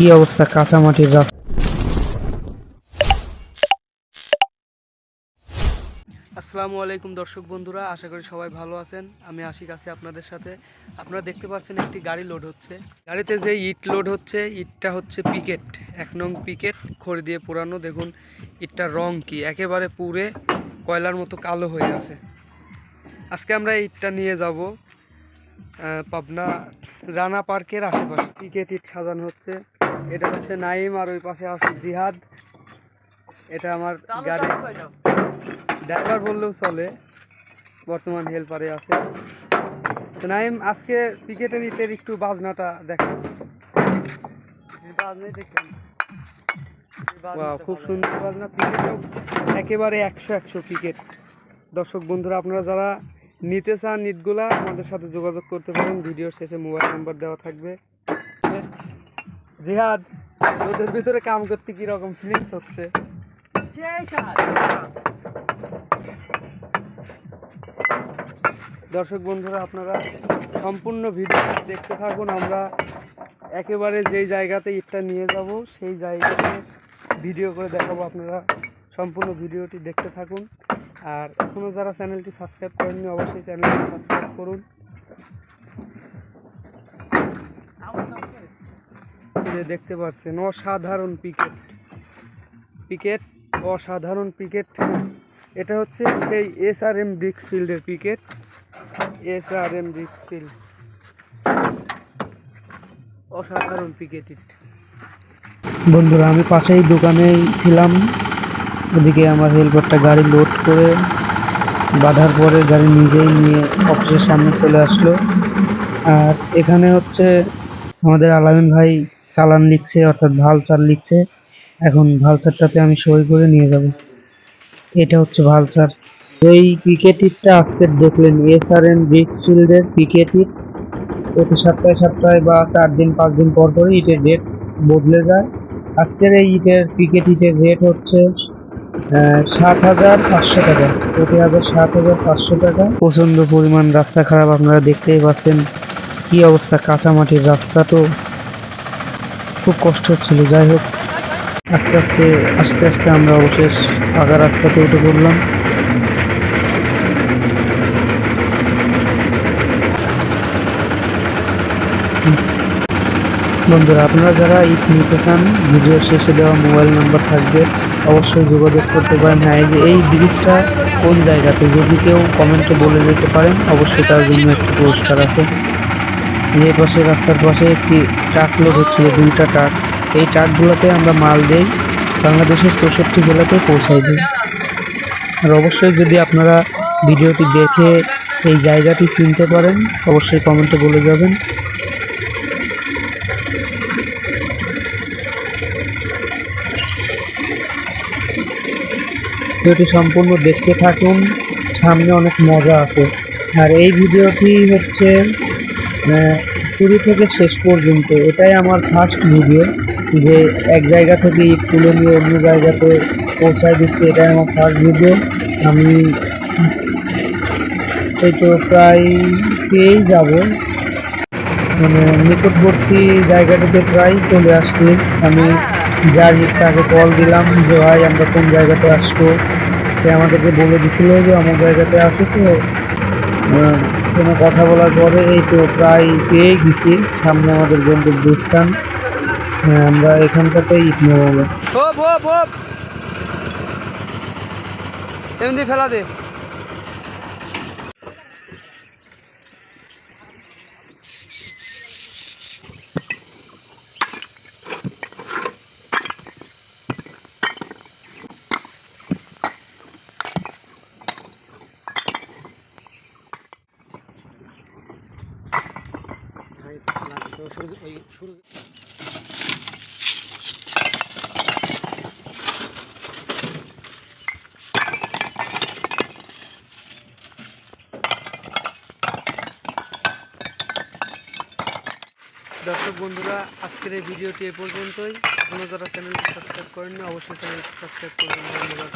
কি অবস্থা? কাঁচা মাটির রাস্তা। আসসালামু আলাইকুম দর্শক বন্ধুরা, আশা করি সবাই ভালো আছেন। আমি আশিক আছি আপনাদের সাথে। আপনারা দেখতে পাচ্ছেন একটি গাড়ি লোড হচ্ছে। গাড়িতে যে ইট লোড হচ্ছে, ইটটা হচ্ছে পিকেট। এক নং পিকেট, খড়ি দিয়ে পুরানো দেখুন, ইটটার রং কি, একেবারে পুড়ে কয়লার মতো কালো হয়ে আছে। আজকে আমরা ইটটা নিয়ে যাব পাবনা রানা পার্কের আশেপাশে। পিকেট ইট সাজানো হচ্ছে। এটা হচ্ছে নাইম আর ওই পাশে আছে জিহাদ। এটা আমার গাড়ি। ড্রাইভার বললেও চলে বর্তমান হেল্পারে আছে। তো নাইম আজকে ক্রিকেটের ইটের একটু বাজনাটা দেখেন খুব সুন্দর বাজনা। ক্রিকেটও একেবারে একশো একশো ক্রিকেট। দর্শক বন্ধুরা আপনারা যারা নিতে চান নিটগুলা আমাদের সাথে যোগাযোগ করতে পারেন। ভিডিও শেষে মোবাইল নাম্বার দেওয়া থাকবে। জিহাদ ওদের ভিতরে কাম করতে কীরকম ফিলিংস হচ্ছে? দর্শক বন্ধুরা আপনারা সম্পূর্ণ ভিডিও দেখতে থাকুন। আমরা একেবারে যেই জায়গাতে ইটটা নিয়ে যাব সেই জায়গাতে ভিডিও করে দেখাবো আপনারা। সম্পূর্ণ ভিডিওটি দেখতে থাকুন। আর এখনও যারা চ্যানেলটি সাবস্ক্রাইব করেননি অবশ্যই চ্যানেলটি সাবস্ক্রাইব করুন। যে দেখতে পাচ্ছেন অসাধারণ পিকেট পিকেট অসাধারণ পিকেট এটা হচ্ছে সেই এস আর এম ব্রিক্স ফিল্ডের picket S R M bricks field অসাধারণ পিকেট বন্ধুরা, আমি পাশেই দোকানেই ছিলাম। ওদিকে আমার হেল্পারটা গাড়ি লোড করে বাঁধার পরে গাড়ি নিজেই নিয়ে অফিসের সামনে চলে আসলো। আর এখানে হচ্ছে আমাদের আলামিন ভাই চালান লিখছে, অর্থাৎ ভালচার লিখছে। এখন ভালচারটাতে আমি সই করে নিয়ে যাব। এটা হচ্ছে ভালচার এই ক্রিকেট ইটটা আজকে দেখলেন এস আর এন ব্রিক্স ফিল্ডের ইট প্রতি সপ্তাহে সপ্তাহে বা চার দিন, পাঁচ দিন পর পরই ইটের রেট বদলে যায়। আজকের এই ইটের ক্রিকেট ইটের রেট হচ্ছে সাত হাজার পাঁচশো টাকা। প্রতি হাজার সাত হাজার পাঁচশো টাকা। প্রচণ্ড পরিমাণ রাস্তা খারাপ, আপনারা দেখতেই পাচ্ছেন। কি অবস্থা কাঁচা মাটির রাস্তা তো। খুব কষ্ট হচ্ছিল। যাই হোক, আস্তে আস্তে আস্তে আস্তে আমরা অবশেষ পাকা রাস্তাতে উঠে পড়লাম। বন্ধুরা, আপনারা যারা ইট নিতে চান, ভিডিওর শেষে দেওয়া মোবাইল নাম্বার থাকবে। অবশ্যই যোগাযোগ করতে পারেন হ্যাঁ যে, এই ব্রিজটা কোন জায়গাতে? যদি কেউ কমেন্টে বলে যেতে পারেন, অবশ্যই তার জন্য একটি পুরস্কার আছে। যে পাশে রাস্তার পাশে একটি ট্রাক লোড হচ্ছিল, দুইটা ট্রাক। এই ট্রাকগুলোতে আমরা মাল দেই, বাংলাদেশের চৌষট্টি জেলাতে পৌঁছাই দিই। আর অবশ্যই যদি আপনারা ভিডিওটি দেখে এই জায়গাটি চিনতে পারেন, অবশ্যই কমেন্টে বলে যাবেন। ভিডিওটি সম্পূর্ণ দেখতে থাকুন, সামনে অনেক মজা আছে। আর এই ভিডিওটি হচ্ছে শুরু থেকে শেষ পর্যন্ত এটাই আমার ফার্স্ট ভিডিও যে এক জায়গা থেকে তুলে নিয়ে অন্য জায়গাতে পৌঁছায় দিচ্ছি, এটাই আমার ফার্স্ট ভিডিও আমি এই তো প্রায় পেয়েই যাব। মানে নিকটবর্তী জায়গাটিতে প্রায় চলে আসছি। আমি যার তাকে কল দিলাম যে, ভাই, আমরা কোন জায়গাতে আসব? সে আমাদেরকে বলে দিছিল যে আমার জায়গাতে আসো তো। কোনো কথা বলার পরে এই তো প্রায় পেয়ে গেছি। সামনে আমাদের গন্তব্যস্থান হ্যাঁ আমরা এখানটাতেই ইট নেব ফেলা দে। দর্শক বন্ধুরা, আজকের এই ভিডিওটি এ পর্যন্তই। এখনও যারা চ্যানেলটি সাবস্ক্রাইব করেননি, অবশ্যই চ্যানেলটি সাবস্ক্রাইব করবেন। ধন্যবাদ।